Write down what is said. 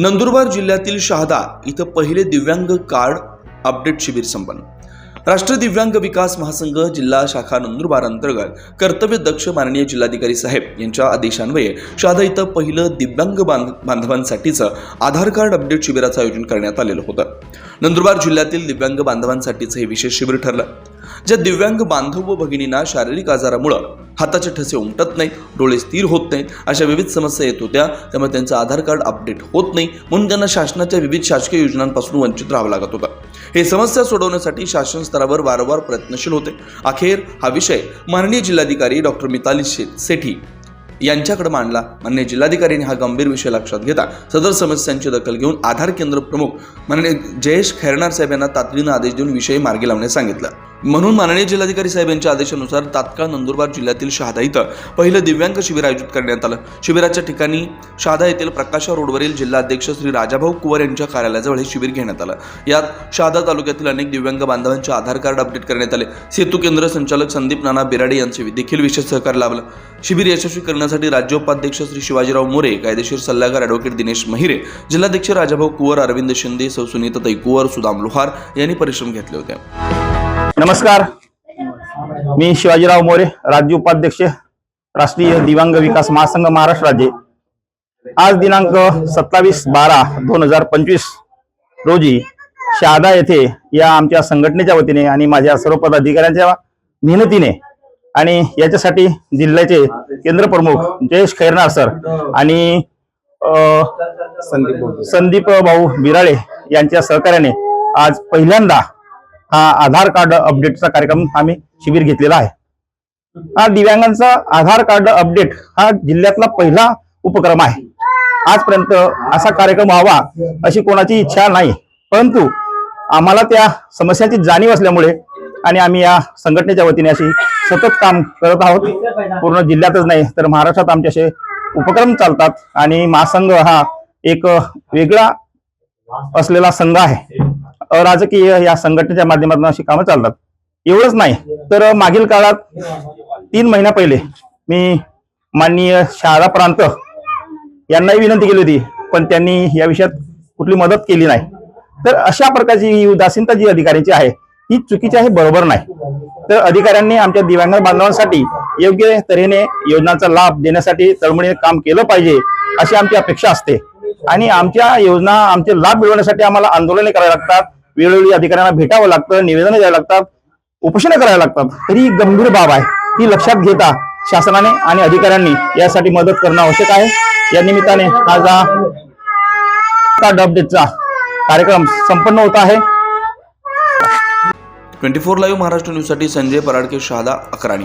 नंदुरबार जिल्ह्यातील शहादा इथं पहिले दिव्यांग कार्ड अपडेट शिबिर संपन्न. राष्ट्रीय दिव्यांग विकास महासंघ जिल्हा शाखा नंदुरबार अंतर्गत कर्तव्य दक्ष माननीय जिल्हाधिकारी साहेब यांच्या आदेशान्वये शहादा इथं पहिलं दिव्यांग बांध बांधवांसाठीचं आधार कार्ड अपडेट शिबिराचं आयोजन करण्यात आलेलं होतं. नंदुरबार जिल्ह्यातील दिव्यांग बांधवांसाठीचं हे विशेष शिबिर ठरलं. ज्या दिव्यांग बांधव व भगिनींना शारीरिक आजारामुळं हाताचे ठसे उमटत नाहीत डोळे स्थिर होत नाहीत अशा विविध समस्या येत होत्या. त्यामुळे त्यांचं आधार कार्ड अपडेट होत नाही म्हणून त्यांना शासनाच्या विविध शासकीय योजनांपासून वंचित राहावं लागत होतं. हे समस्या सोडवण्यासाठी शासन स्तरावर वारंवार प्रयत्नशील होते. अखेर हा विषय माननीय जिल्हाधिकारी डॉक्टर मिताली शे सेठी यांच्याकडे मांडला. माननीय जिल्हाधिकाऱ्यांनी हा गंभीर विषय लक्षात घेता. सदर समस्यांची दखल घेऊन आधार केंद्र प्रमुख माननीय जयेश खैरनार साहेब यांना तातडीनं आदेश देऊन विषय मार्गी लावण्यास सांगितलं. म्हणून माननीय जिल्हाधिकारी साहेब यांच्या आदेशानुसार तात्काळ नंदुरबार जिल्ह्यातील शहादा इथं पहिलं दिव्यांग शिबिर आयोजित करण्यात आलं. शिबिराच्या ठिकाणी शहादा येथील प्रकाशा रोडवरील जिल्हाध्यक्ष श्री राजाभाऊ कुवर यांच्या कार्यालयाजवळ हे शिबिर घेण्यात आलं. यात शहादा तालुक्यातील अनेक दिव्यांग बांधवांचे आधार कार्ड अपडेट करण्यात आले. सेतू केंद्र संचालक संदीप नाना बिराडे यांचे देखील विशेष सहकार्य लाभलं. शिबिर यशस्वी करण्यासाठी राज्य उपाध्यक्ष श्री शिवाजीराव मोरे कायदेशीर सल्लागार अॅडव्होकेट दिनेश महिरे जिल्हाध्यक्ष राजाभाऊ कुवर अरविंद शिंदे सौ सुनीताताई कुवर सुदाम लोहार यांनी परिश्रम घेतले होते. नमस्कार. मी शिवाजीराव मोरे राज्य उपाध्यक्ष राष्ट्रीय दिव्यांग विकास महासंघ महाराष्ट्र राज्य. आज दिनांक सत्तावीस बारा दोन हजार पंचवीस रोजी शहादा येथे या आमच्या संघटनेच्या वतीने आणि माझ्या सर्व पदाधिकाऱ्यांच्या मेहनतीने आणि याच्यासाठी जिल्ह्याचे केंद्र प्रमुख जयेश खैरनार सर आणि संदीप संदीप भाऊ बिराळे यांच्या सहकार्याने आज पहिल्यांदा हा आधार कार्ड अपडेटचा कार्यक्रम आम्ही शिबिर घेतलेला आहे. हा दिव्यांगांचा आधार कार्ड अपडेट हा जिल्ह्यातला पहिला उपक्रम आहे. आजपर्यंत असा कार्यक्रम व्हावा अशी कोणाची इच्छा नाही. परंतु आम्हाला त्या समस्यांची जाणीव असल्यामुळे आणि आम्ही या संघटनेच्या वतीने अशी सतत काम करत आहोत. पूर्ण जिल्ह्यातच नाही तर महाराष्ट्रात आमचे असे उपक्रम चालतात आणि महासंघ हा एक वेगळा असलेला संघ आहे. राजकीय या संघटनेच्या माध्यमातून अशी कामं चालतात. एवढंच नाही तर मागील काळात तीन महिन्या पहिले मी माननीय शाळा प्रांत यांनाही विनंती केली होती पण त्यांनी या विषयात कुठली मदत केली नाही. तर अशा प्रकारची ही उदासीनता जी अधिकाऱ्यांची आहे ही चुकीची आहे बरोबर नाही. तर अधिकाऱ्यांनी आमच्या दिव्यांग बांधवांसाठी योग्य तऱ्हेने योजनांचा लाभ देण्यासाठी तळमळीने काम केलं पाहिजे अशी आमची अपेक्षा असते. आणि आमच्या योजना आमचे लाभ मिळवण्यासाठी आम्हाला आंदोलने करावी लागतात वेळोवेळी अधिकाऱ्यांना भेटावं लागतं निवेदन द्यावं लागतात उपोषण करायला लागतात. तरी ही गंभीर बाब आहे. ही लक्षात घेता शासनाने आणि अधिकाऱ्यांनी यासाठी मदत करणं आवश्यक आहे. या निमित्ताने आज हा डबडेटचा कार्यक्रम संपन्न होत आहे. ट्वेंटी फोर लाईव्ह महाराष्ट्र न्यूजसाठी संजय पराडके शहादा अकराणी.